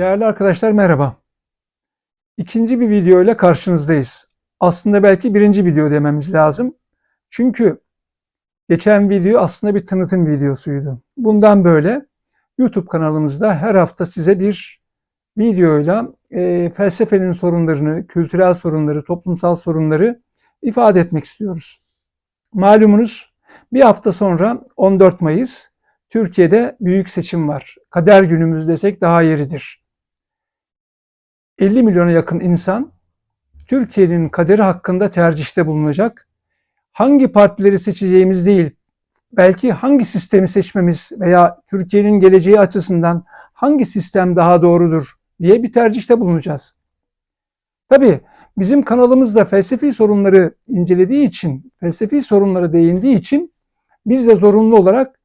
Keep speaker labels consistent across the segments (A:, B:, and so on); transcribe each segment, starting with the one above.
A: Değerli arkadaşlar merhaba. İkinci bir video ile karşınızdayız. Aslında belki birinci video dememiz lazım. Çünkü geçen video aslında bir tanıtım videosuydu. Bundan böyle YouTube kanalımızda her hafta size bir videoyla e, felsefenin sorunlarını, kültürel sorunları, toplumsal sorunları ifade etmek istiyoruz. Malumunuz bir hafta sonra 14 Mayıs Türkiye'de büyük seçim var. Kader günümüz desek daha yeridir. 50 milyona yakın insan Türkiye'nin kaderi hakkında tercihte bulunacak. Hangi partileri seçeceğimiz değil, belki hangi sistemi seçmemiz veya Türkiye'nin geleceği açısından hangi sistem daha doğrudur diye bir tercihte bulunacağız. Tabii bizim kanalımızda felsefi sorunları incelediği için, felsefi sorunlara değindiği için biz de zorunlu olarak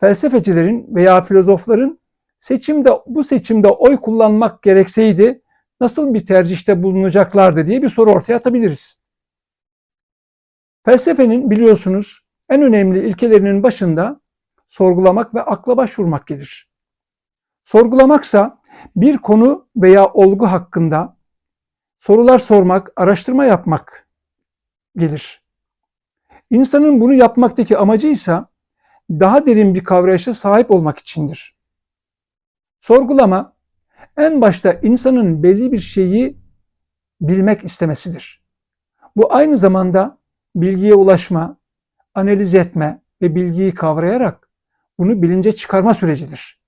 A: felsefecilerin veya filozofların seçimde bu seçimde oy kullanmak gerekseydi nasıl bir tercihte bulunacaklardı diye bir soru ortaya atabiliriz. Felsefenin biliyorsunuz en önemli ilkelerinin başında sorgulamak ve akla başvurmak gelir. Sorgulamaksa bir konu veya olgu hakkında sorular sormak, araştırma yapmak gelir. İnsanın bunu yapmaktaki amacı ise daha derin bir kavrayışa sahip olmak içindir. Sorgulama en başta insanın belli bir şeyi bilmek istemesidir. Bu aynı zamanda bilgiye ulaşma, analiz etme ve bilgiyi kavrayarak bunu bilince çıkarma sürecidir.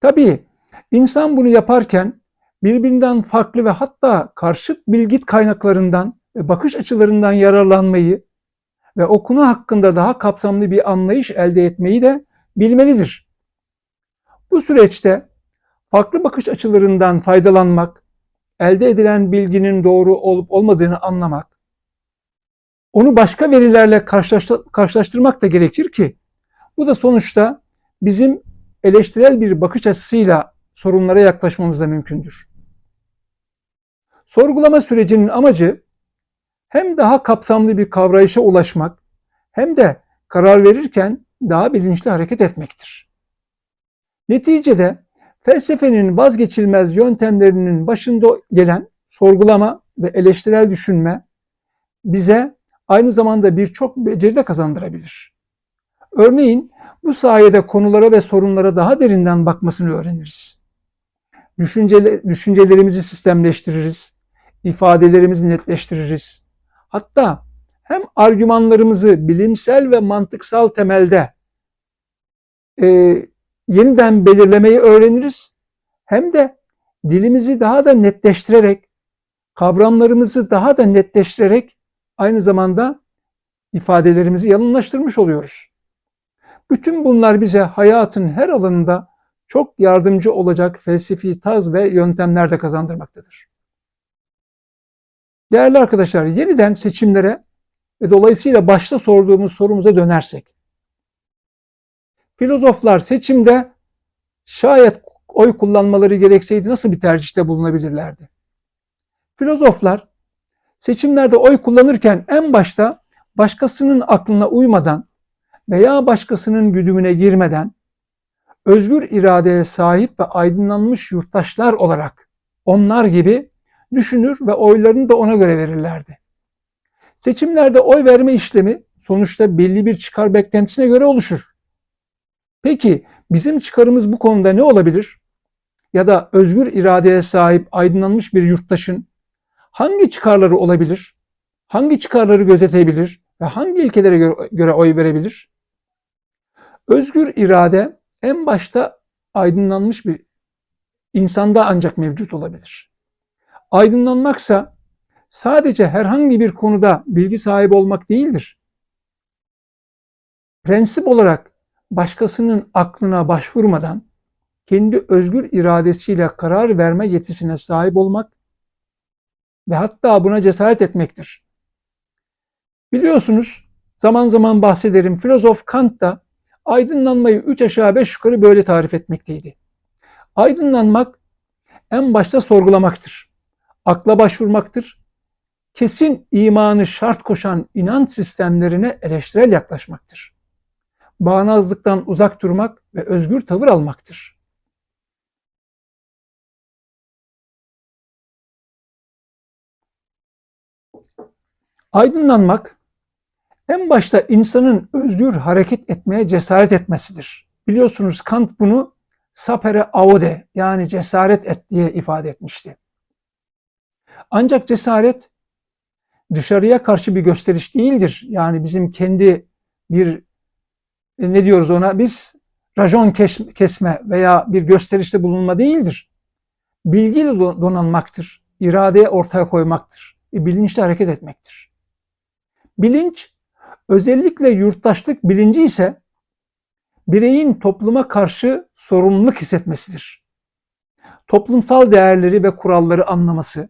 A: Tabii insan bunu yaparken birbirinden farklı ve hatta karşıt bilgi kaynaklarından ve bakış açılarından yararlanmayı ve o konu hakkında daha kapsamlı bir anlayış elde etmeyi de bilmelidir. Bu süreçte farklı bakış açılarından faydalanmak, elde edilen bilginin doğru olup olmadığını anlamak, onu başka verilerle karşılaştırmak da gerekir ki bu da sonuçta bizim eleştirel bir bakış açısıyla sorunlara yaklaşmamız da mümkündür. Sorgulama sürecinin amacı hem daha kapsamlı bir kavrayışa ulaşmak hem de karar verirken daha bilinçli hareket etmektir. Neticede felsefenin vazgeçilmez yöntemlerinin başında gelen sorgulama ve eleştirel düşünme bize aynı zamanda birçok beceri de kazandırabilir. Örneğin bu sayede konulara ve sorunlara daha derinden bakmasını öğreniriz. düşüncelerimizi sistemleştiririz, ifadelerimizi netleştiririz. Hatta hem argümanlarımızı bilimsel ve mantıksal temelde e, yeniden belirlemeyi öğreniriz. Hem de dilimizi daha da netleştirerek, kavramlarımızı daha da netleştirerek aynı zamanda ifadelerimizi yalınlaştırmış oluyoruz. Bütün bunlar bize hayatın her alanında çok yardımcı olacak felsefi tarz ve yöntemler de kazandırmaktadır. Değerli arkadaşlar, yeniden seçimlere ve dolayısıyla başta sorduğumuz sorumuza dönersek. Filozoflar seçimde şayet oy kullanmaları gerekseydi nasıl bir tercihte bulunabilirlerdi? Filozoflar seçimlerde oy kullanırken en başta başkasının aklına uymadan veya başkasının güdümüne girmeden özgür iradeye sahip ve aydınlanmış yurttaşlar olarak onlar gibi düşünür ve oylarını da ona göre verirlerdi. Seçimlerde oy verme işlemi sonuçta belli bir çıkar beklentisine göre oluşur. Peki bizim çıkarımız bu konuda ne olabilir? Ya da özgür iradeye sahip aydınlanmış bir yurttaşın hangi çıkarları olabilir? Hangi çıkarları gözetebilir ve hangi ilkelere göre oy verebilir? Özgür irade en başta aydınlanmış bir insanda ancak mevcut olabilir. Aydınlanmaksa sadece herhangi bir konuda bilgi sahibi olmak değildir. Prensip olarak başkasının aklına başvurmadan kendi özgür iradesiyle karar verme yetisine sahip olmak ve hatta buna cesaret etmektir. Biliyorsunuz zaman zaman bahsederim filozof Kant da aydınlanmayı üç aşağı beş yukarı böyle tarif etmekteydi. Aydınlanmak en başta sorgulamaktır. Akla başvurmaktır kesin imanı şart koşan inanç sistemlerine eleştirel yaklaşmaktır bağnazlıktan uzak durmak ve özgür tavır almaktır. Aydınlanmak en başta insanın özgür hareket etmeye cesaret etmesidir. Biliyorsunuz Kant bunu sapere aude yani cesaret et diye ifade etmişti. Ancak cesaret dışarıya karşı bir gösteriş değildir. Yani bizim kendi bir ne diyoruz ona biz rajon kesme veya bir gösterişte bulunma değildir. Bilgiyle donanmaktır. iradeye ortaya koymaktır. E, bilinçli hareket etmektir. Bilinç özellikle yurttaşlık bilinci ise bireyin topluma karşı sorumluluk hissetmesidir. Toplumsal değerleri ve kuralları anlaması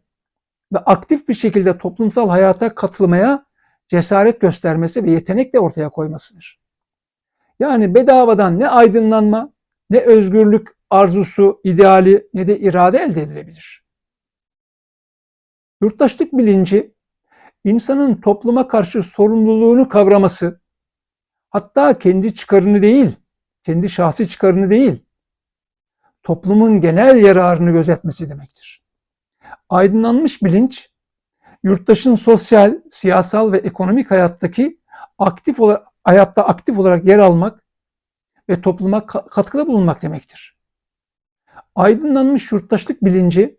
A: ve aktif bir şekilde toplumsal hayata katılmaya cesaret göstermesi ve yetenek de ortaya koymasıdır. Yani bedavadan ne aydınlanma, ne özgürlük arzusu, ideali ne de irade elde edilebilir. Yurttaşlık bilinci insanın topluma karşı sorumluluğunu kavraması, hatta kendi çıkarını değil, kendi şahsi çıkarını değil, toplumun genel yararını gözetmesi demektir. Aydınlanmış bilinç, yurttaşın sosyal, siyasal ve ekonomik hayattaki aktif hayatta aktif olarak yer almak ve topluma katkıda bulunmak demektir. Aydınlanmış yurttaşlık bilinci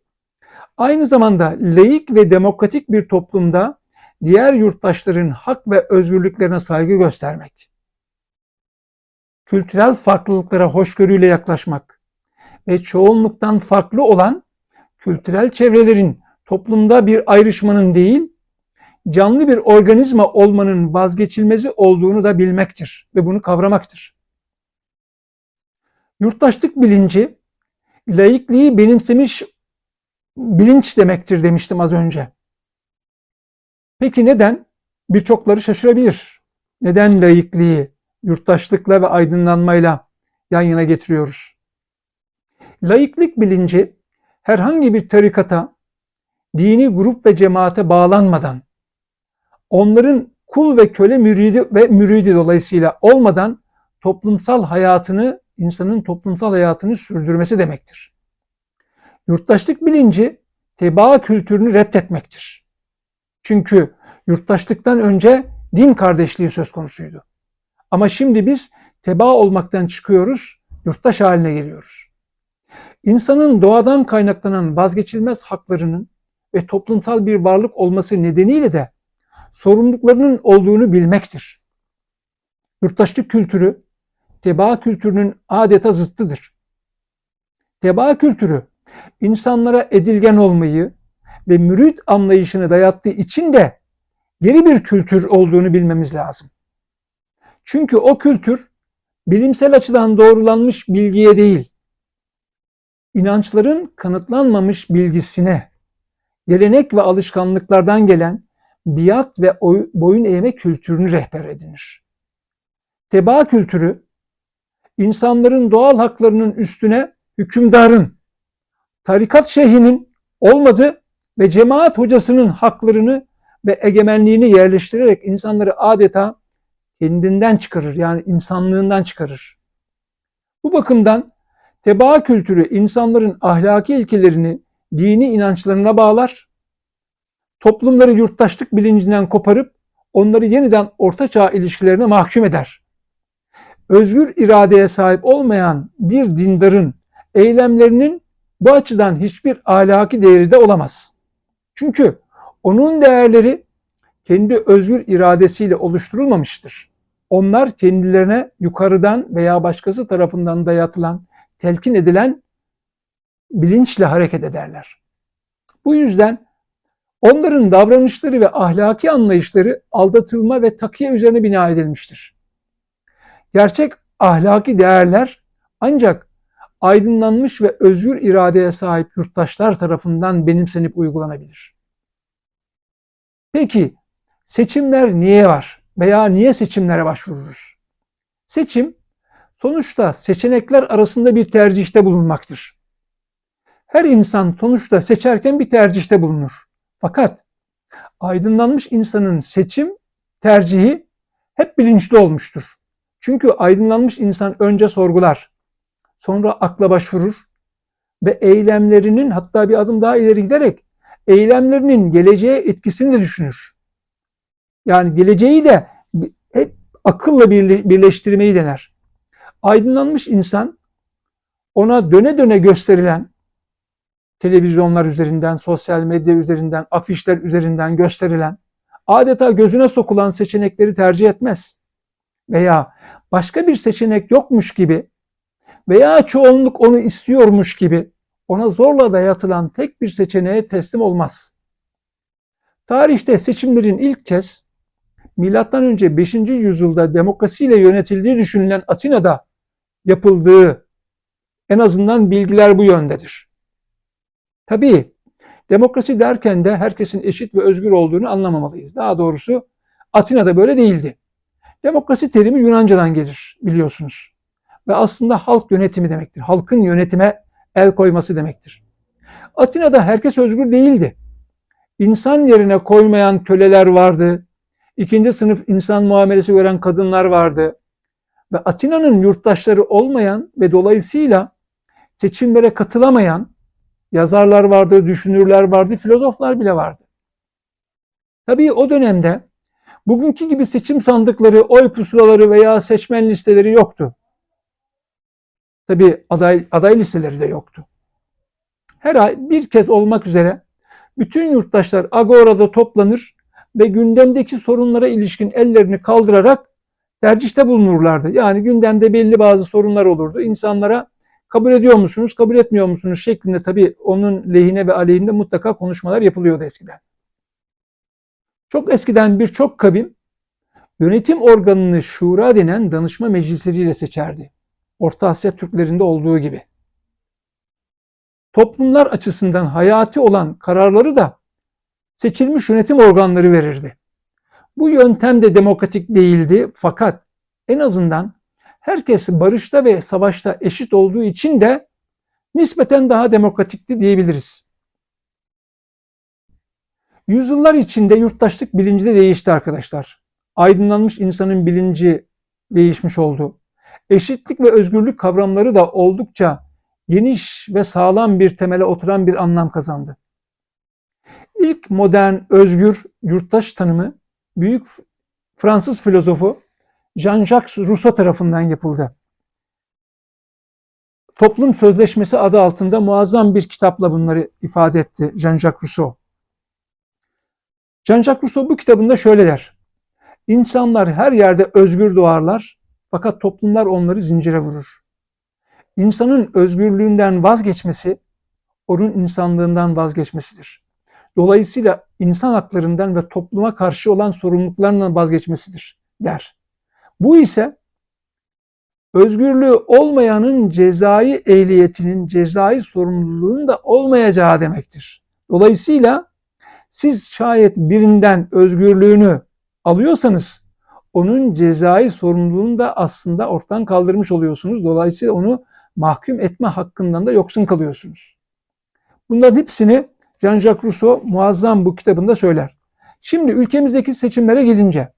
A: aynı zamanda laik ve demokratik bir toplumda diğer yurttaşların hak ve özgürlüklerine saygı göstermek, kültürel farklılıklara hoşgörüyle yaklaşmak ve çoğunluktan farklı olan kültürel çevrelerin toplumda bir ayrışmanın değil, canlı bir organizma olmanın vazgeçilmezi olduğunu da bilmektir ve bunu kavramaktır. Yurttaşlık bilinci, laikliği benimsemiş bilinç demektir demiştim az önce. Peki neden? Birçokları şaşırabilir. Neden laikliği yurttaşlıkla ve aydınlanmayla yan yana getiriyoruz? Laiklik bilinci herhangi bir tarikata, dini grup ve cemaate bağlanmadan, onların kul ve köle müridi ve müridi dolayısıyla olmadan toplumsal hayatını, insanın toplumsal hayatını sürdürmesi demektir. Yurttaşlık bilinci tebaa kültürünü reddetmektir. Çünkü yurttaşlıktan önce din kardeşliği söz konusuydu. Ama şimdi biz tebaa olmaktan çıkıyoruz, yurttaş haline geliyoruz. İnsanın doğadan kaynaklanan vazgeçilmez haklarının ve toplumsal bir varlık olması nedeniyle de sorumluluklarının olduğunu bilmektir. Yurttaşlık kültürü, tebaa kültürünün adeta zıttıdır. Tebaa kültürü, insanlara edilgen olmayı ve mürit anlayışını dayattığı için de geri bir kültür olduğunu bilmemiz lazım. Çünkü o kültür bilimsel açıdan doğrulanmış bilgiye değil, inançların kanıtlanmamış bilgisine, gelenek ve alışkanlıklardan gelen biat ve boyun eğme kültürünü rehber edinir. Tebaa kültürü, insanların doğal haklarının üstüne hükümdarın, tarikat şeyhinin olmadı ve cemaat hocasının haklarını ve egemenliğini yerleştirerek insanları adeta kendinden çıkarır. Yani insanlığından çıkarır. Bu bakımdan tebaa kültürü insanların ahlaki ilkelerini dini inançlarına bağlar, toplumları yurttaşlık bilincinden koparıp onları yeniden ortaçağ ilişkilerine mahkum eder. Özgür iradeye sahip olmayan bir dindarın eylemlerinin bu açıdan hiçbir ahlaki değeri de olamaz. Çünkü onun değerleri kendi özgür iradesiyle oluşturulmamıştır. Onlar kendilerine yukarıdan veya başkası tarafından dayatılan, telkin edilen bilinçle hareket ederler. Bu yüzden onların davranışları ve ahlaki anlayışları aldatılma ve takiye üzerine bina edilmiştir. Gerçek ahlaki değerler ancak aydınlanmış ve özgür iradeye sahip yurttaşlar tarafından benimsenip uygulanabilir. Peki seçimler niye var veya niye seçimlere başvururuz? Seçim sonuçta seçenekler arasında bir tercihte bulunmaktır. Her insan sonuçta seçerken bir tercihte bulunur. Fakat aydınlanmış insanın seçim tercihi hep bilinçli olmuştur. Çünkü aydınlanmış insan önce sorgular, sonra akla başvurur ve eylemlerinin hatta bir adım daha ileri giderek eylemlerinin geleceğe etkisini de düşünür. Yani geleceği de hep akılla birleştirmeyi dener. Aydınlanmış insan ona döne döne gösterilen televizyonlar üzerinden, sosyal medya üzerinden, afişler üzerinden gösterilen adeta gözüne sokulan seçenekleri tercih etmez. Veya başka bir seçenek yokmuş gibi veya çoğunluk onu istiyormuş gibi ona zorla dayatılan tek bir seçeneğe teslim olmaz. Tarihte seçimlerin ilk kez milattan önce 5. yüzyılda demokrasiyle yönetildiği düşünülen Atina'da yapıldığı en azından bilgiler bu yöndedir. Tabii demokrasi derken de herkesin eşit ve özgür olduğunu anlamamalıyız. Daha doğrusu Atina'da böyle değildi. Demokrasi terimi Yunanca'dan gelir biliyorsunuz. Ve aslında halk yönetimi demektir. Halkın yönetime el koyması demektir. Atina'da herkes özgür değildi. İnsan yerine koymayan köleler vardı. İkinci sınıf insan muamelesi gören kadınlar vardı. Ve Atina'nın yurttaşları olmayan ve dolayısıyla seçimlere katılamayan yazarlar vardı, düşünürler vardı, filozoflar bile vardı. Tabii o dönemde bugünkü gibi seçim sandıkları, oy pusulaları veya seçmen listeleri yoktu. Tabii aday, aday listeleri de yoktu. Her ay bir kez olmak üzere bütün yurttaşlar Agora'da toplanır ve gündemdeki sorunlara ilişkin ellerini kaldırarak tercihte bulunurlardı. Yani gündemde belli bazı sorunlar olurdu. İnsanlara kabul ediyor musunuz, kabul etmiyor musunuz şeklinde tabii onun lehine ve aleyhinde mutlaka konuşmalar yapılıyordu eskiden. Çok eskiden birçok kavim yönetim organını şura denen danışma meclisleriyle seçerdi. Orta Asya Türklerinde olduğu gibi. Toplumlar açısından hayati olan kararları da seçilmiş yönetim organları verirdi. Bu yöntem de demokratik değildi fakat en azından herkes barışta ve savaşta eşit olduğu için de nispeten daha demokratikti diyebiliriz. Yüzyıllar içinde yurttaşlık bilinci de değişti arkadaşlar. Aydınlanmış insanın bilinci değişmiş oldu. Eşitlik ve özgürlük kavramları da oldukça geniş ve sağlam bir temele oturan bir anlam kazandı. İlk modern özgür yurttaş tanımı büyük Fransız filozofu Jean-Jacques Rousseau tarafından yapıldı. Toplum Sözleşmesi adı altında muazzam bir kitapla bunları ifade etti Jean-Jacques Rousseau. Jean-Jacques Rousseau bu kitabında şöyle der. İnsanlar her yerde özgür doğarlar fakat toplumlar onları zincire vurur. İnsanın özgürlüğünden vazgeçmesi onun insanlığından vazgeçmesidir. Dolayısıyla insan haklarından ve topluma karşı olan sorumluluklarından vazgeçmesidir der. Bu ise özgürlüğü olmayanın cezai ehliyetinin, cezai sorumluluğunun da olmayacağı demektir. Dolayısıyla siz şayet birinden özgürlüğünü alıyorsanız onun cezai sorumluluğunu da aslında ortadan kaldırmış oluyorsunuz. Dolayısıyla onu mahkum etme hakkından da yoksun kalıyorsunuz. Bunların hepsini Jean-Jacques Rousseau muazzam bu kitabında söyler. Şimdi ülkemizdeki seçimlere gelince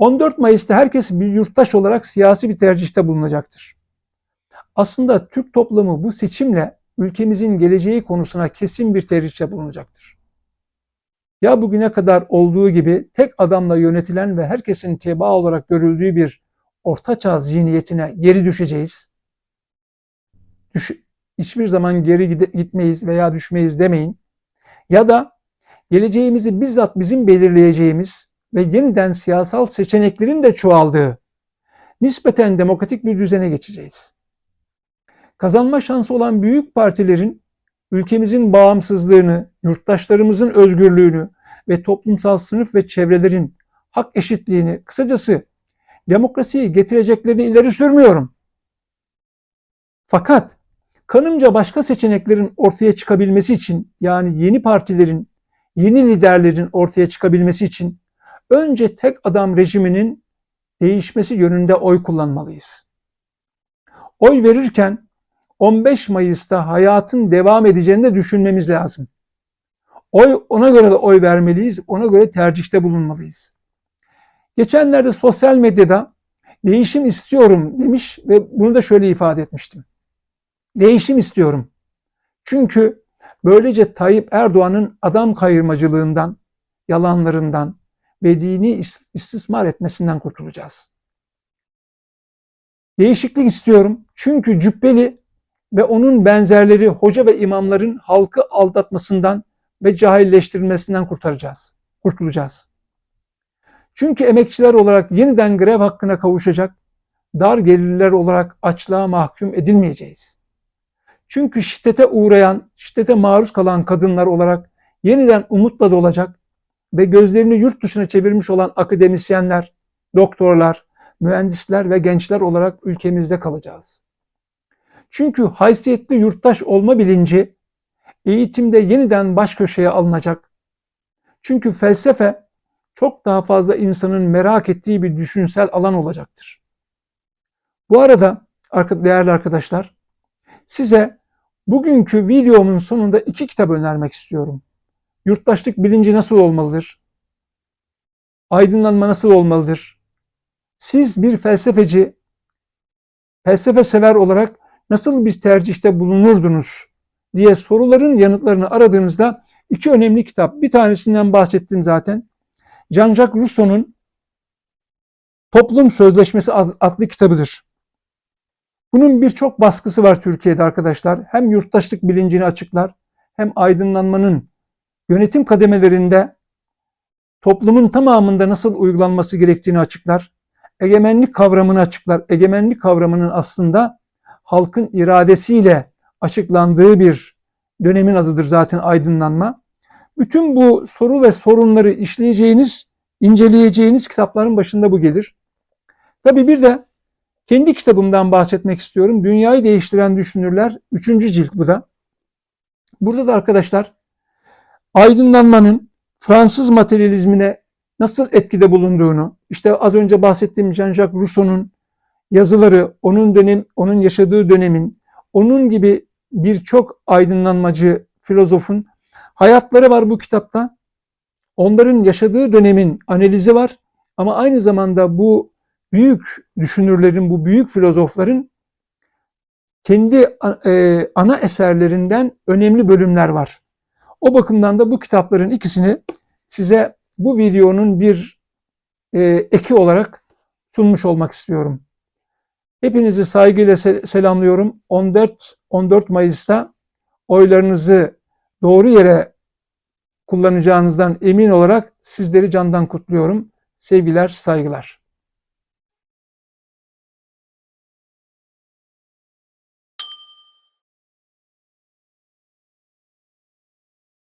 A: 14 Mayıs'ta herkes bir yurttaş olarak siyasi bir tercihte bulunacaktır. Aslında Türk toplumu bu seçimle ülkemizin geleceği konusuna kesin bir tercihte bulunacaktır. Ya bugüne kadar olduğu gibi tek adamla yönetilen ve herkesin teba olarak görüldüğü bir ortaçağ zihniyetine geri düşeceğiz. Düş hiçbir zaman geri gitmeyiz veya düşmeyiz demeyin. Ya da geleceğimizi bizzat bizim belirleyeceğimiz ve yeniden siyasal seçeneklerin de çoğaldığı nispeten demokratik bir düzene geçeceğiz. Kazanma şansı olan büyük partilerin ülkemizin bağımsızlığını, yurttaşlarımızın özgürlüğünü ve toplumsal sınıf ve çevrelerin hak eşitliğini, kısacası demokrasiyi getireceklerini ileri sürmüyorum. Fakat kanımca başka seçeneklerin ortaya çıkabilmesi için yani yeni partilerin, yeni liderlerin ortaya çıkabilmesi için önce tek adam rejiminin değişmesi yönünde oy kullanmalıyız. Oy verirken 15 Mayıs'ta hayatın devam edeceğini de düşünmemiz lazım. Oy ona göre de oy vermeliyiz, ona göre tercihte bulunmalıyız. Geçenlerde sosyal medyada değişim istiyorum demiş ve bunu da şöyle ifade etmiştim. Değişim istiyorum. Çünkü böylece Tayyip Erdoğan'ın adam kayırmacılığından, yalanlarından, ve dini is- istismar etmesinden kurtulacağız. Değişiklik istiyorum çünkü Cübbeli ve onun benzerleri hoca ve imamların halkı aldatmasından ve cahilleştirilmesinden kurtaracağız, kurtulacağız. Çünkü emekçiler olarak yeniden grev hakkına kavuşacak, dar gelirliler olarak açlığa mahkum edilmeyeceğiz. Çünkü şiddete uğrayan, şiddete maruz kalan kadınlar olarak yeniden umutla dolacak ve gözlerini yurt dışına çevirmiş olan akademisyenler, doktorlar, mühendisler ve gençler olarak ülkemizde kalacağız. Çünkü haysiyetli yurttaş olma bilinci eğitimde yeniden baş köşeye alınacak. Çünkü felsefe çok daha fazla insanın merak ettiği bir düşünsel alan olacaktır. Bu arada değerli arkadaşlar size bugünkü videomun sonunda iki kitap önermek istiyorum. Yurttaşlık bilinci nasıl olmalıdır? Aydınlanma nasıl olmalıdır? Siz bir felsefeci, felsefe sever olarak nasıl bir tercihte bulunurdunuz diye soruların yanıtlarını aradığınızda iki önemli kitap. Bir tanesinden bahsettim zaten. Jean-Jacques Rousseau'nun Toplum Sözleşmesi adlı kitabıdır. Bunun birçok baskısı var Türkiye'de arkadaşlar. Hem yurttaşlık bilincini açıklar, hem aydınlanmanın yönetim kademelerinde toplumun tamamında nasıl uygulanması gerektiğini açıklar. Egemenlik kavramını açıklar. Egemenlik kavramının aslında halkın iradesiyle açıklandığı bir dönemin adıdır zaten aydınlanma. Bütün bu soru ve sorunları işleyeceğiniz, inceleyeceğiniz kitapların başında bu gelir. Tabii bir de kendi kitabımdan bahsetmek istiyorum. Dünyayı Değiştiren Düşünürler 3. cilt bu da. Burada da arkadaşlar aydınlanmanın Fransız materyalizmine nasıl etkide bulunduğunu, işte az önce bahsettiğim Jean-Jacques Rousseau'nun yazıları, onun dönem, onun yaşadığı dönemin, onun gibi birçok aydınlanmacı filozofun hayatları var bu kitapta. Onların yaşadığı dönemin analizi var ama aynı zamanda bu büyük düşünürlerin, bu büyük filozofların kendi e, ana eserlerinden önemli bölümler var. O bakımdan da bu kitapların ikisini size bu videonun bir e, eki olarak sunmuş olmak istiyorum. Hepinizi saygıyla selamlıyorum. 14 14 Mayıs'ta oylarınızı doğru yere kullanacağınızdan emin olarak sizleri candan kutluyorum. Sevgiler, saygılar.